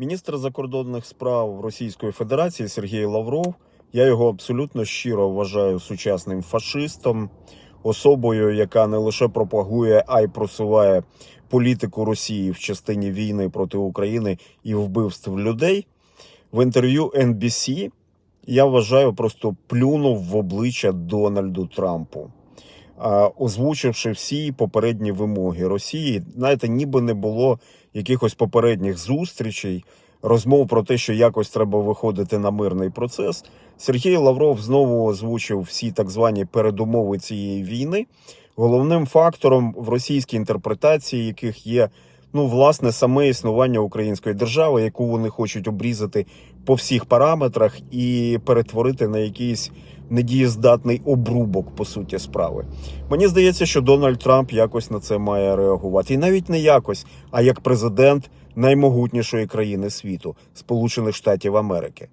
Міністр закордонних справ Російської Федерації Сергій Лавров. Я його абсолютно щиро вважаю сучасним фашистом, особою, яка не лише пропагує, а й просуває політику Росії в частині війни проти України і вбивств людей. В інтерв'ю NBC я вважаю, просто плюнув в обличчя Дональду Трампу, озвучивши всі попередні вимоги Росії. Знаєте, ніби не було якихось попередніх зустрічей, розмов про те, що якось треба виходити на мирний процес. Сергій Лавров знову озвучив всі так звані передумови цієї війни. Головним фактором в російській інтерпретації, яких є ну, власне, саме існування української держави, яку вони хочуть обрізати по всіх параметрах і перетворити на якийсь недієздатний обрубок, по суті, справи. Мені здається, що Дональд Трамп якось на це має реагувати, і навіть не якось, а як президент наймогутнішої країни світу Сполучених Штатів Америки.